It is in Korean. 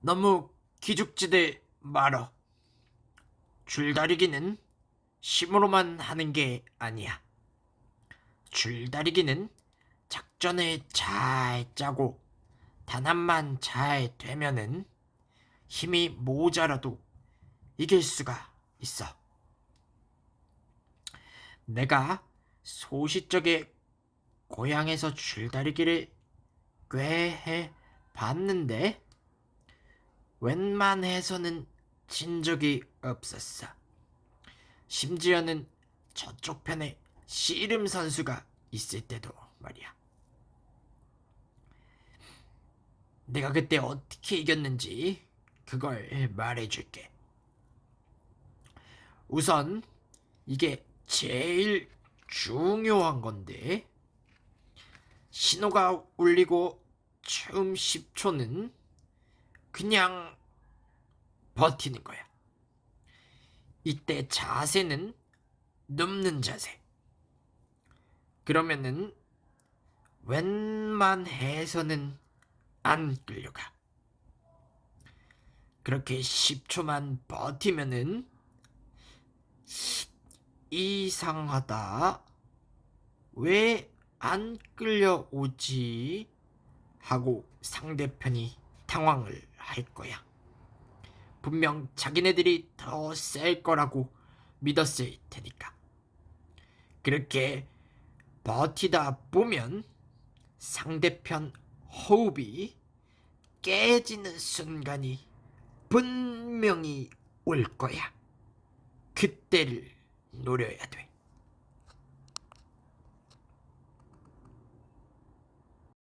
너무 기죽지들 말어. 줄다리기는 힘으로만 하는 게 아니야. 줄다리기는 작전을 잘 짜고 단합만 잘 되면은 힘이 모자라도 이길 수가 있어. 내가 소시적에 고향에서 줄다리기를 꽤 해 봤는데 웬만해서는 진 적이 없었어. 심지어는 저쪽 편에 씨름 선수가 있을 때도 말이야. 내가 그때 어떻게 이겼는지 그걸 말해줄게. 우선 이게 제일 중요한 건데 신호가 울리고 처음 10초는 그냥 버티는 거야. 이때 자세는 눕는 자세. 그러면은 웬만해서는 안 끌려가. 그렇게 10초만 버티면은 이상하다. 왜 안 끌려오지? 하고 상대편이 당황을 할 거야. 분명 자기네들이 더 셀 거라고 믿었을 테니까. 그렇게 버티다 보면 상대편 호흡이 깨지는 순간이 분명히 올 거야. 그때를 노려야 돼.